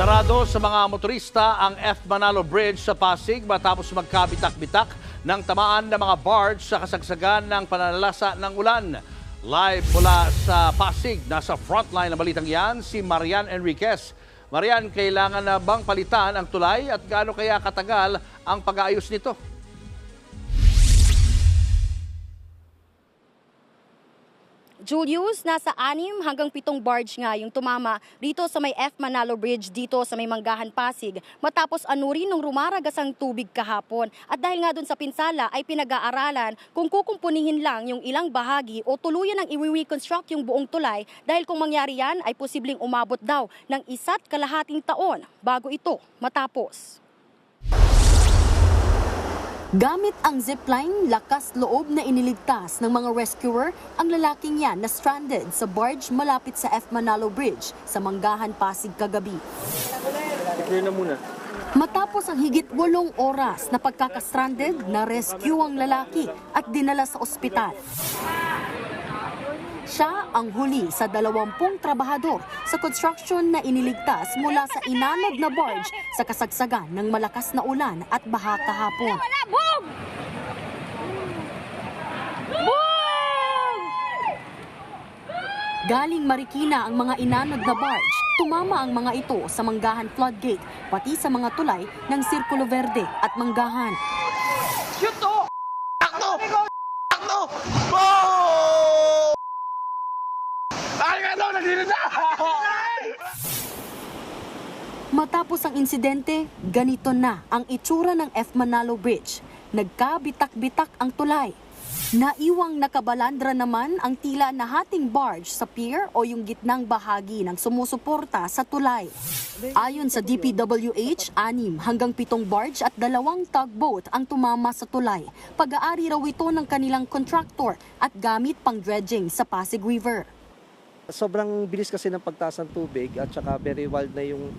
Sarado sa mga motorista ang F. Manalo Bridge sa Pasig matapos magkabitak-bitak ng tamaan ng mga barge sa kasagsagan ng pananalasa ng ulan. Live mula sa Pasig, nasa frontline ng balitang yan, si Marian Enriquez. Marian, kailangan na bang palitan ang tulay at gaano kaya katagal ang pag-aayos nito? Julius, nasa anim hanggang pitong barge nga yung tumama dito sa may F. Manalo Bridge dito sa may Manggahan, Pasig matapos anurin ng rumaragas ang tubig kahapon. At dahil nga dun sa pinsala ay pinag-aaralan kung kukumpunihin lang yung ilang bahagi o tuluyan ang i-reconstruct yung buong tulay dahil kung mangyari yan ay posibleng umabot daw ng isa't kalahating taon bago ito matapos. Gamit ang zipline, lakas loob na iniligtas ng mga rescuer ang lalaking yan na stranded sa barge malapit sa F. Manalo Bridge sa Manggahan, Pasig kagabi. Clear na muna. Matapos ang higit walong oras na pagkakastranded, na-rescue ang lalaki at dinala sa ospital. Siya ang huli sa dalawampung trabahador sa construction na iniligtas mula sa inanod na barge sa kasagsagan ng malakas na ulan at baha kahapon. Galing Marikina ang mga inanod na barge. Tumama ang mga ito sa Manggahan Floodgate, pati sa mga tulay ng Sirkulo Verde at Manggahan. Matapos ang insidente, ganito na ang itsura ng F. Manalo Bridge. Nagkabitak-bitak ang tulay. Naiwang nakabalandra naman ang tila na hating barge sa pier o yung gitnang bahagi ng sumusuporta sa tulay. Ayon sa DPWH, anim hanggang pitong barge at dalawang tugboat ang tumama sa tulay. Pag-aari raw ito ng kanilang contractor at gamit pang dredging sa Pasig River. Sobrang bilis kasi ng pagtaas ng tubig at saka very wild na yung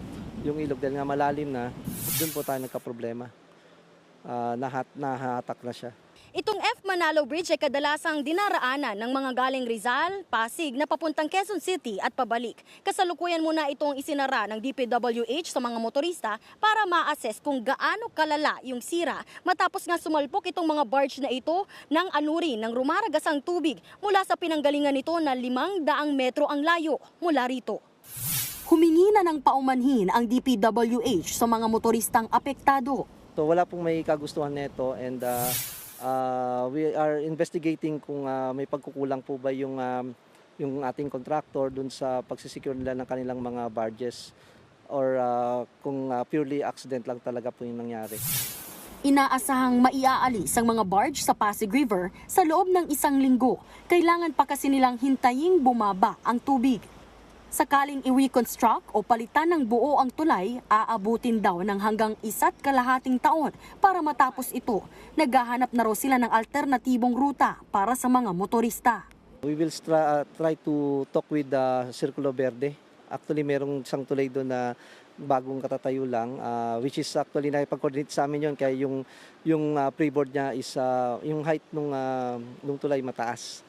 yung ilog dahil nga malalim na. Doon po tayo nagka-problema. Ah, nahat, nahatak na siya. Itong F. Manalo Bridge ay kadalasang dinaraanan ng mga galing Rizal, Pasig na papuntang Quezon City at pabalik. Kasalukuyan muna itong isinara ng DPWH sa mga motorista para ma-assess kung gaano kalala yung sira matapos nga sumalpok itong mga barge na ito ng anuri ng rumaragasang tubig mula sa pinanggalingan nito na limang daang metro ang layo mula rito. Humingi na ng paumanhin ang DPWH sa mga motoristang apektado. So wala pong may kagustuhan nito and ah, ah, we are investigating kung ah, may pagkukulang po ba yung um, yung ating contractor dun sa pagsisecure nila ng kanilang mga barges or ah, kung ah, purely accident lang talaga po yung nangyari. Inaasahang maiaalis ang mga barge sa Pasig River sa loob ng isang linggo. Kailangan pa kasi nilang hintaying bumaba ang tubig. Sakaling i-reconstruct o palitan ng buo ang tulay, aabutin daw ng hanggang isa't kalahating taon para matapos ito. Naghahanap na raw sila ng alternatibong ruta para sa mga motorista. We will stra- uh, try to talk with the Circulo Verde. Actually, merong isang tulay doon na bagong katatayo lang, uh, which is actually nakipag-coordinate sa amin yun. Kaya yung, yung uh, freeboard niya is, uh, yung height nung, uh, tulay mataas.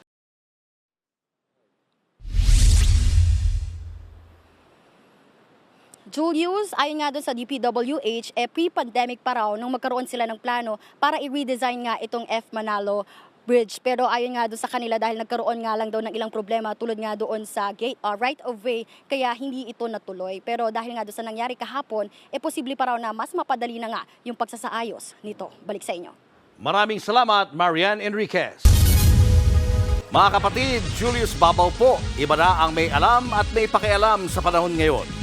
Julius, ayon nga doon sa DPWH, eh, pre-pandemic pa raw nung magkaroon sila ng plano para i-redesign nga itong F. Manalo Bridge. Pero ayon nga doon sa kanila dahil nagkaroon nga lang daw ng ilang problema tulad nga doon sa gate or right of way, kaya hindi ito natuloy. Pero dahil nga doon sa nangyari kahapon, eh posible pa raw na mas mapadali na nga yung pagsasaayos nito. Balik sa inyo. Maraming salamat, Marian Enriquez. Mga kapatid, Julius Babaw po. Iba na ang may alam at may pakialam sa panahon ngayon.